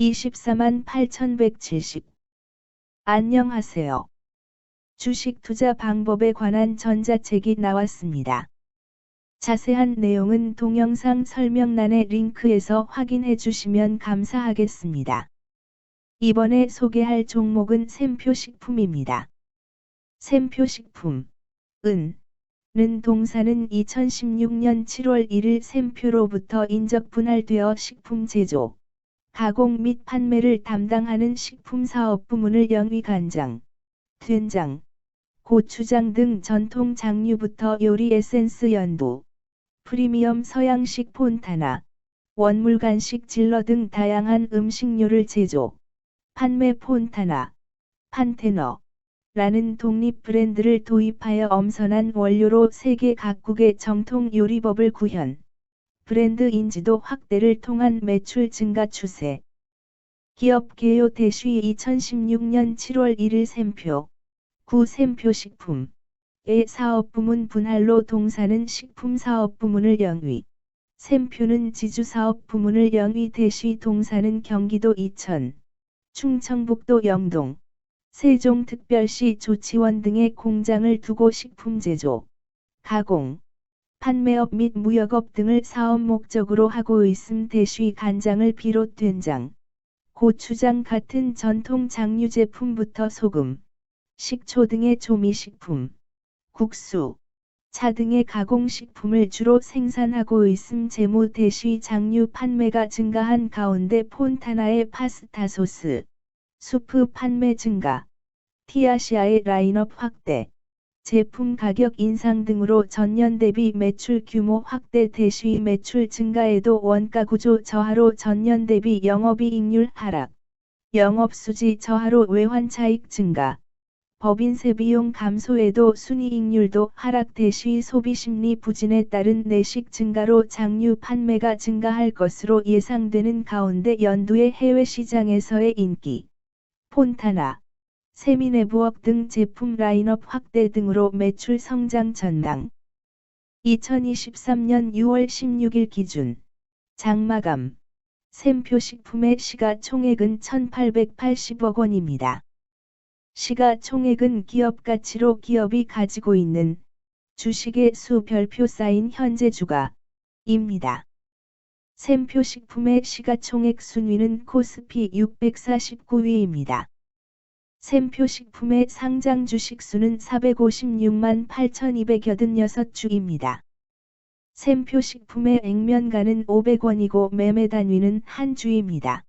24만 8170 안녕하세요. 주식 투자 방법에 관한 전자책이 나왔습니다. 자세한 내용은 동영상 설명란의 링크에서 확인해 주시면 감사하겠습니다. 이번에 소개할 종목은 샘표식품입니다. 샘표식품, 은, 는 동사는 2016년 7월 1일 샘표로부터 인적 분할되어 식품 제조, 가공 및 판매를 담당하는 식품사업 부문을 영위 간장, 된장, 고추장 등 전통 장류부터 요리 에센스 연두, 프리미엄 서양식 폰타나, 원물 간식 질러 등 다양한 음식료를 제조, 판매 폰타나, 판테너, 라는 독립 브랜드를 도입하여 엄선한 원료로 세계 각국의 정통 요리법을 구현, 브랜드 인지도 확대를 통한 매출 증가 추세. 기업 개요 대쉬 2016년 7월 1일 샘표, 구 샘표 식품. 의 사업 부문 분할로 동사는 식품 사업 부문을 영위, 샘표는 지주 사업 부문을 영위 대쉬 동사는 경기도 이천, 충청북도 영동, 세종특별시 조치원 등의 공장을 두고 식품 제조, 가공, 판매업 및 무역업 등을 사업 목적으로 하고 있음 대쉬 간장을 비롯 된장, 고추장 같은 전통 장류 제품부터 소금, 식초 등의 조미식품, 국수, 차 등의 가공식품을 주로 생산하고 있음 재무 대쉬 장류 판매가 증가한 가운데 폰타나의 파스타 소스, 수프 판매 증가, 티아시아의 라인업 확대, 제품 가격 인상 등으로 전년 대비 매출 규모 확대 대쉬 매출 증가에도 원가 구조 저하로 전년 대비 영업이익률 하락, 영업수지 저하로 외환차익 증가, 법인세 비용 감소에도 순이익률도 하락 대쉬 소비심리 부진에 따른 내식 증가로 장류 판매가 증가할 것으로 예상되는 가운데 연두의 해외 시장에서의 인기, 폰타나, 세미네 부업 등 제품 라인업 확대 등으로 매출 성장 전망. 2023년 6월 16일 기준 장마감 샘표 식품의 시가총액은 1880억 원입니다. 시가총액은 기업 가치로 기업이 가지고 있는 주식의 수 별표 쌓인 현재 주가입니다. 샘표 식품의 시가총액 순위는 코스피 649위입니다. 샘표식품의 상장 주식수는 456만 8286주입니다. 샘표식품의 액면가는 500원이고 매매 단위는 한 주입니다.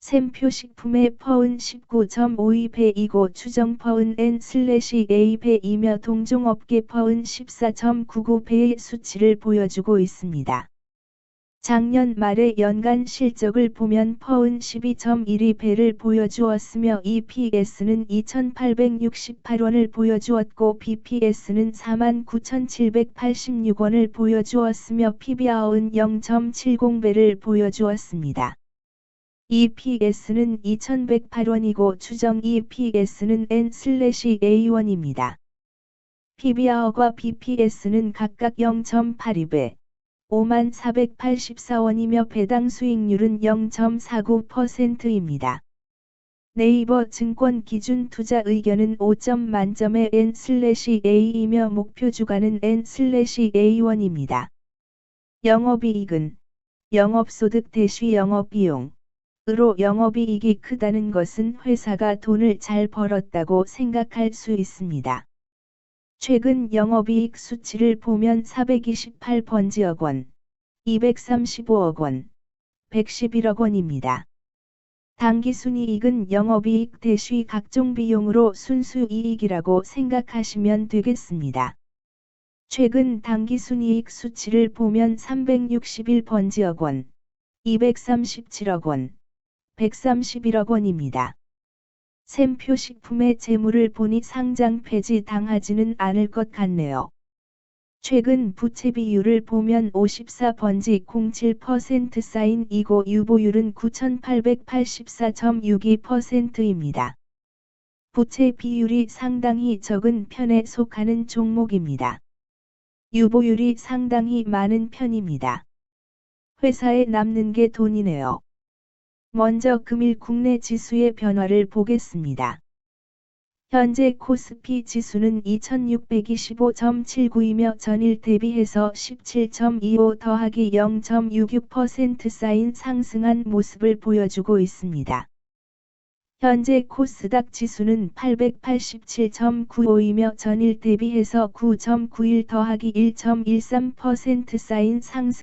샘표식품의 퍼은 19.52배이고 추정 퍼은 N/A배이며 동종업계 퍼은 14.99배의 수치를 보여주고 있습니다. 작년 말의 연간 실적을 보면 퍼은 12.12배를 보여주었으며 EPS는 2,868원을 보여주었고 BPS는 49,786원을 보여주었으며 PBR은 0.70배를 보여주었습니다. EPS는 2108원이고 추정 EPS는 N/A1입니다. PBR과 BPS는 각각 0.82배, 5만 484원이며 배당 수익률은 0.49%입니다. 네이버 증권 기준 투자 의견은 5점 만점의 N/A이며 목표 주가는 N/A1입니다. 영업이익은 영업소득 대시 영업비용 으로 영업이익이 크다는 것은 회사가 돈을 잘 벌었다고 생각할 수 있습니다. 최근 영업이익 수치를 보면 428번지억 원, 235억 원, 111억 원입니다. 당기순이익은 영업이익 대시 각종 비용으로 순수이익이라고 생각하시면 되겠습니다. 최근 당기순이익 수치를 보면 361번지억 원, 237억 원, 131억 원입니다. 샘표 식품의 재물을 보니 상장 폐지 당하지는 않을 것 같네요. 최근 부채 비율을 보면 54번지 07% 쌓인 이고 유보율은 9884.62%입니다. 부채 비율이 상당히 적은 편에 속하는 종목입니다. 유보율이 상당히 많은 편입니다. 회사에 남는 게 돈이네요. 먼저 금일 국내 지수의 변화를 보겠습니다. 현재 코스피 지수는 2625.79이며 전일 대비해서 17.25 더하기 0.66% 쌓인 상승한 모습을 보여주고 있습니다. 현재 코스닥 지수는 887.95이며 전일 대비해서 9.91 더하기 1.13% 쌓인 상승